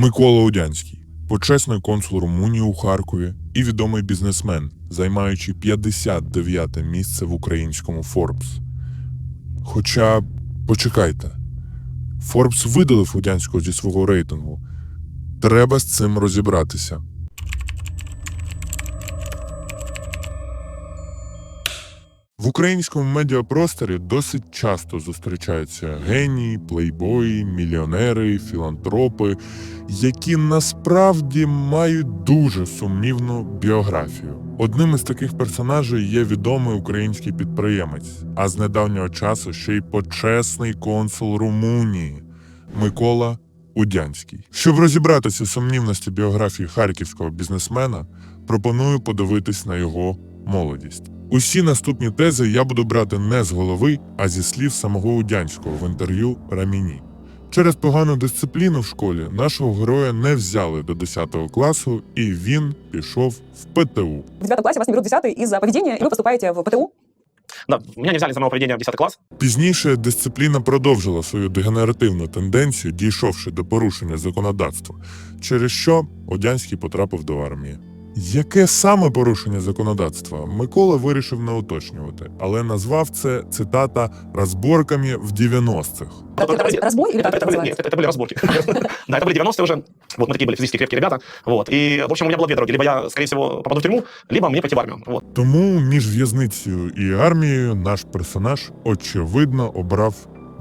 Микола Удянський, почесний консул Румунії у Харкові і відомий бізнесмен, займаючи 59 місце в українському Форбс. Хоча, почекайте, Форбс видалив Удянського зі свого рейтингу. Треба з цим розібратися. В українському медіапросторі досить часто зустрічаються генії, плейбої, мільйонери, філантропи, які насправді мають дуже сумнівну біографію. Одним із таких персонажей є відомий український підприємець, а з недавнього часу ще й почесний консул Румунії Микола Удянський. Щоб розібратися в сумнівності біографії харківського бізнесмена, пропоную подивитись на його молодість. Усі наступні тези я буду брати не з голови, а зі слів самого Удянського в інтерв'ю Раміні. Через погану дисципліну в школі нашого героя не взяли до 10 класу, і він пішов в ПТУ. В девятом классе вас не берут в 10 из-за поведения, и вы поступаете в ПТУ. Да, меня не взяли за моего поведения в 10 класс. Пізніше дисципліна продовжила свою дегенеративну тенденцію, дійшовши до порушення законодавства, через що Одянський потрапив до армії. Яке саме порушення законодавства Микола вирішив не уточнювати, але назвав це цитата розборками в 90-х. Это, это раз- разбой или Это, как это это были, называется? нет, это были разборки. Да, это были 90-е уже. Вот мы такие были физически крепкие ребята. Вот. И, в общем, у меня было две дороги. Либо я, скорее всего, попаду в тюрьму, либо мне пойти в армию. Вот. Тому між в'язницею і армією наш персонаж очевидно обрав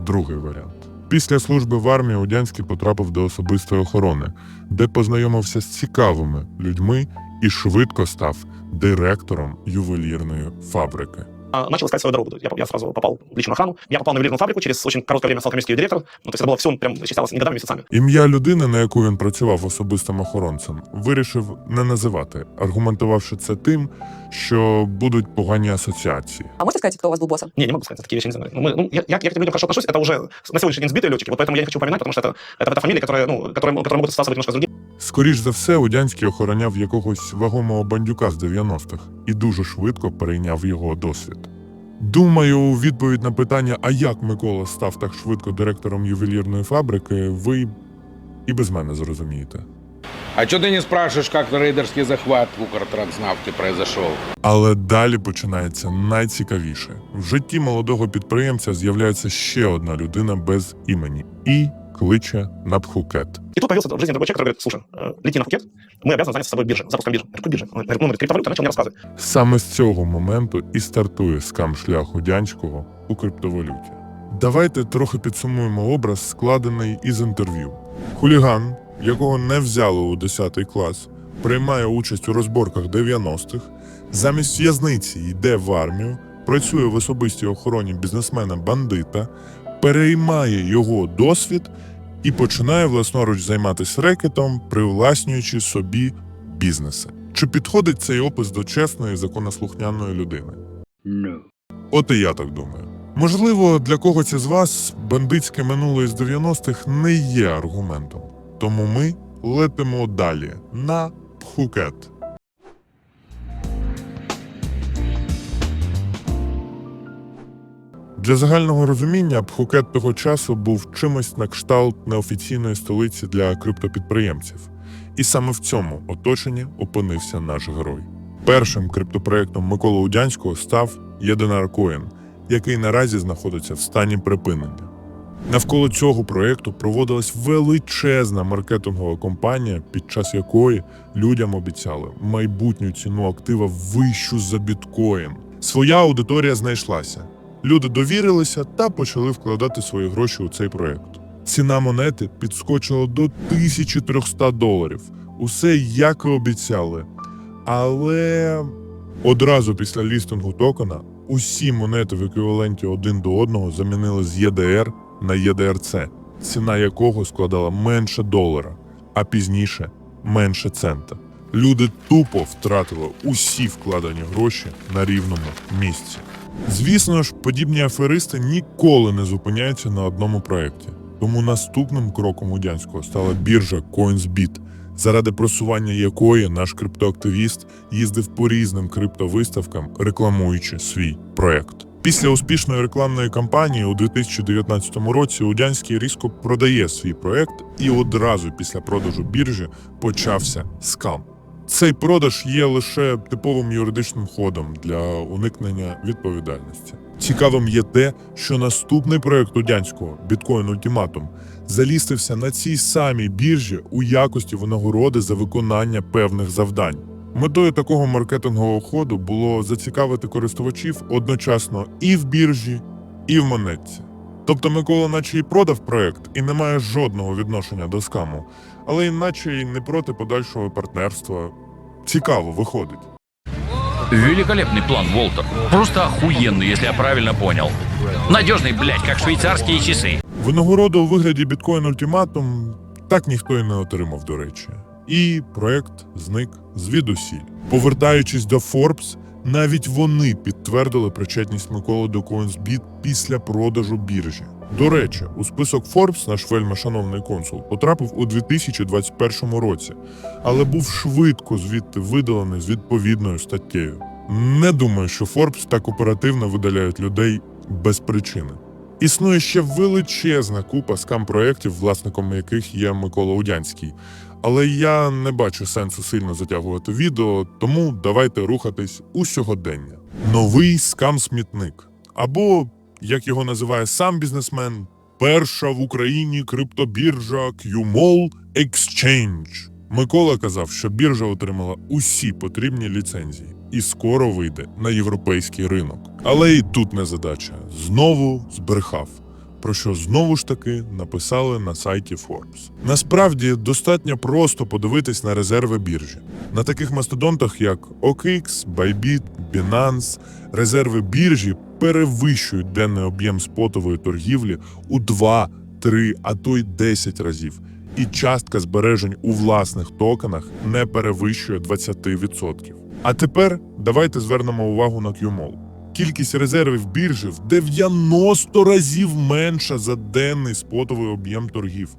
другий варіант. Після служби в армії Одянський потрапив до особистої охорони, де познайомився з цікавими людьми і швидко став директором ювелірної фабрики. Начал искать свою дорогу. Я, я сразу попал в личную охрану. Я попал на ювелирную фабрику. Через очень короткое время стал коммерческий директор. Ну, то есть это было все прям исчислялось не годами, месяцами. Ім'я людини, на яку він працював особистим охоронцем, вирішив не називати, аргументувавши це тим, що будуть погані асоціації. А можете сказать, кто у вас был боссом? Не, не могу сказать, такие вещи не знаю. Ну, мы, ну, я, я, я к этим людям хорошо отношусь, это уже на сегодняшний день сбитые летчики, вот поэтому я не хочу упоминать, потому что это, это, это фамилии, которые, ну, которые, которые могут ассоциировать немножко с другими. Скоріш за все, Удянський охороняв якогось вагомого бандюка з 90-х і дуже швидко перейняв його досвід. Думаю, у відповідь на питання, а як Микола став так швидко директором ювелірної фабрики, ви і без мене зрозумієте. А что ты не спрашиваешь, как рейдерский захват в Укртранснафте произошел? Але далі починається найцікавіше. В житті молодого підприємця з'являється ще одна людина без імені і кличе на Пхукет. И тут появился в жизни другой человек, который говорит, слушай, э, лети на Пхукет, мы обязаны заняться с тобой биржей, запуском биржи. Я говорю, какой биржи? Он говорит, ну, говорит, криптовалюта, начал мне рассказывать. Саме з цього моменту і стартує скам шляху Дянського у криптовалюті. Давайте трохи підсумуємо образ, складений із інтерв'ю. Хуліган, якого не взяли у 10 клас, приймає участь у розборках 90-х, замість в'язниці йде в армію, працює в особистій охороні бізнесмена-бандита, переймає його досвід і починає власноруч займатися рекетом, привласнюючи собі бізнеси. Чи підходить цей опис до чесної законослухняної людини? No. От і я так думаю. Можливо, для когось із вас бандитське минуле з 90-х не є аргументом. Тому ми летимо далі на Пхукет. Для загального розуміння Пхукет того часу був чимось на кшталт неофіційної столиці для криптопідприємців. І саме в цьому оточенні опинився наш герой. Першим криптопроєктом Миколи Удянського став Єдинар Коін, який наразі знаходиться в стані припинення. Навколо цього проєкту проводилась величезна маркетингова кампанія, під час якої людям обіцяли майбутню ціну актива вищу за біткоін. Своя аудиторія знайшлася. Люди довірилися та почали вкладати свої гроші у цей проєкт. Ціна монети підскочила до 1300 доларів. Усе як і обіцяли. Але одразу після лістингу токена усі монети в еквіваленті один до одного замінили з ЄДР на ЄДРЦ, ціна якого складала менше долара, а пізніше менше цента. Люди тупо втратили усі вкладені гроші на рівному місці. Звісно ж, подібні аферисти ніколи не зупиняються на одному проєкті. Тому наступним кроком Удянського стала біржа CoinsBit, заради просування якої наш криптоактивіст їздив по різним криптовиставкам, рекламуючи свій проєкт. Після успішної рекламної кампанії у 2019 році Удянський різко продає свій проект, і одразу після продажу біржі почався скам. Цей продаж є лише типовим юридичним ходом для уникнення відповідальності. Цікавим є те, що наступний проект Удянського Біткоін Ультиматум залістився на цій самій біржі у якості винагороди за виконання певних завдань. Метою такого маркетингового ходу було зацікавити користувачів одночасно і в біржі, і в монетці. Тобто Микола наче і продав проект і не має жодного відношення до скаму, але іначе й не проти подальшого партнерства. Цікаво виходить. Великолепный план, Волтер. Просто охуенный, если я правильно понял. Надежный, блядь, как швейцарские часы. Винагороду у вигляді біткоін ультиматум так ніхто й не отримав, до речі. І проект зник звідусіль. Повертаючись до Forbes, навіть вони підтвердили причетність Миколи до CoinsBit після продажу біржі. До речі, у список Forbes наш вельми шановний консул потрапив у 2021 році, але був швидко звідти видалений з відповідною статтею. Не думаю, що Forbes так оперативно видаляють людей без причини. Існує ще величезна купа скам-проєктів, власником яких є Микола Удянський. Але я не бачу сенсу сильно затягувати відео, тому давайте рухатись у сьогодення. Новий скам-смітник. Або, як його називає сам бізнесмен, перша в Україні криптобіржа QMall Exchange. Микола казав, що біржа отримала усі потрібні ліцензії і скоро вийде на європейський ринок. Але і тут не задача. Знову збрехав. Про що знову ж таки написали на сайті Forbes. Насправді достатньо просто подивитись на резерви біржі. На таких мастодонтах, як OKX, Bybit, Binance, резерви біржі перевищують денний об'єм спотової торгівлі у 2, 3, а то й 10 разів. І частка збережень у власних токенах не перевищує 20%. А тепер давайте звернемо увагу на QMall. Кількість резервів біржі в 90 разів менша за денний спотовий об'єм торгів.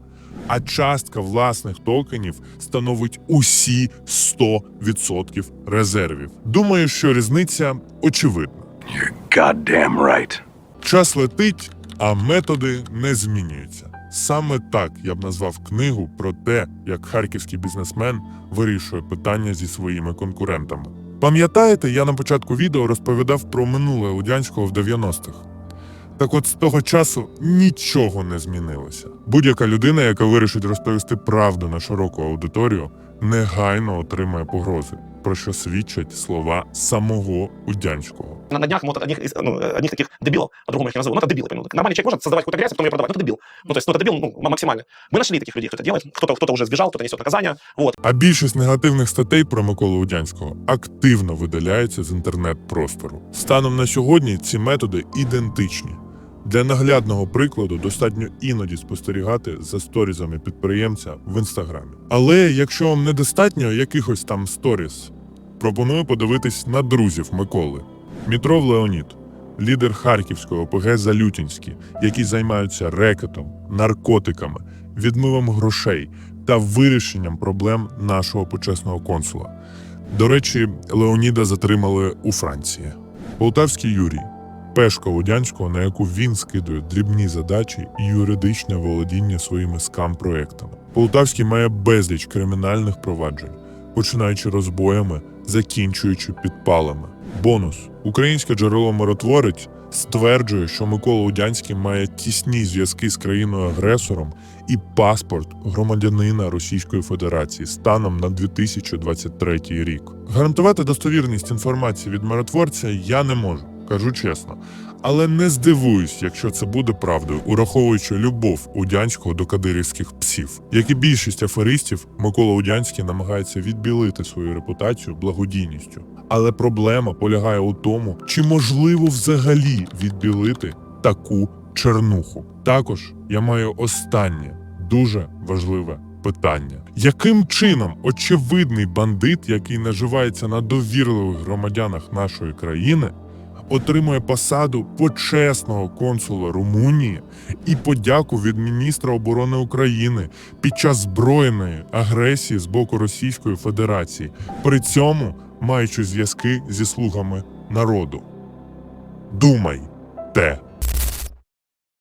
А частка власних токенів становить усі 100% резервів. Думаю, що різниця очевидна. Goddamn right. Час летить, а методи не змінюються. Саме так я б назвав книгу про те, як харківський бізнесмен вирішує питання зі своїми конкурентами. Пам'ятаєте, я на початку відео розповідав про минуле Удянського в 90-х. Так от з того часу нічого не змінилося. Будь-яка людина, яка вирішить розповісти правду на широку аудиторію, негайно отримає погрози, про що свідчать слова самого Удянського. На, на днях вот одних, из, ну, одних таких дебилов, по-другому я их не назову, ну это дебилы, понимаю. Нормальный человек может создавать какую-то грязь, а потом ее продавать, ну это дебил. Ну то есть, ну это дебил ну, максимально. Мы нашли таких людей, кто это делает, кто-то кто уже сбежал, кто-то несет наказание, вот. А більшість негативних статей про Миколу Удянського активно видаляється з інтернет-простору. Станом на сьогодні ці методи ідентичні. Для наглядного прикладу достатньо іноді спостерігати за сторізами підприємця в інстаграмі. Але якщо вам недостатньо якихось там сторіз, пропоную подивитись на друзів Миколи. Мітров Леонід, лідер Харківського ОПГ Залютінський, які займаються рекетом, наркотиками, відмивом грошей та вирішенням проблем нашого почесного консула. До речі, Леоніда затримали у Франції. Полтавський Юрій, пешка Удянського, на яку він скидує дрібні задачі і юридичне володіння своїми скам-проектами. Полтавський має безліч кримінальних проваджень, починаючи розбоями, закінчуючи підпалами. Бонус: українське джерело миротворець стверджує, що Микола Удянський має тісні зв'язки з країною-агресором і паспорт громадянина Російської Федерації станом на 2023 рік. Гарантувати достовірність інформації від миротворця я не можу, кажу чесно. Але не здивуюсь, якщо це буде правдою, ураховуючи любов Удянського до кадирівських псів. Як і більшість аферистів, Микола Удянський намагається відбілити свою репутацію благодійністю. Але проблема полягає у тому, чи можливо взагалі відбілити таку чернуху. Також я маю останнє дуже важливе питання: яким чином очевидний бандит, який наживається на довірливих громадянах нашої країни, отримує посаду почесного консула Румунії і подяку від міністра оборони України під час збройної агресії з боку Російської Федерації, при цьому маючи зв'язки зі слугами народу. Думай, Т.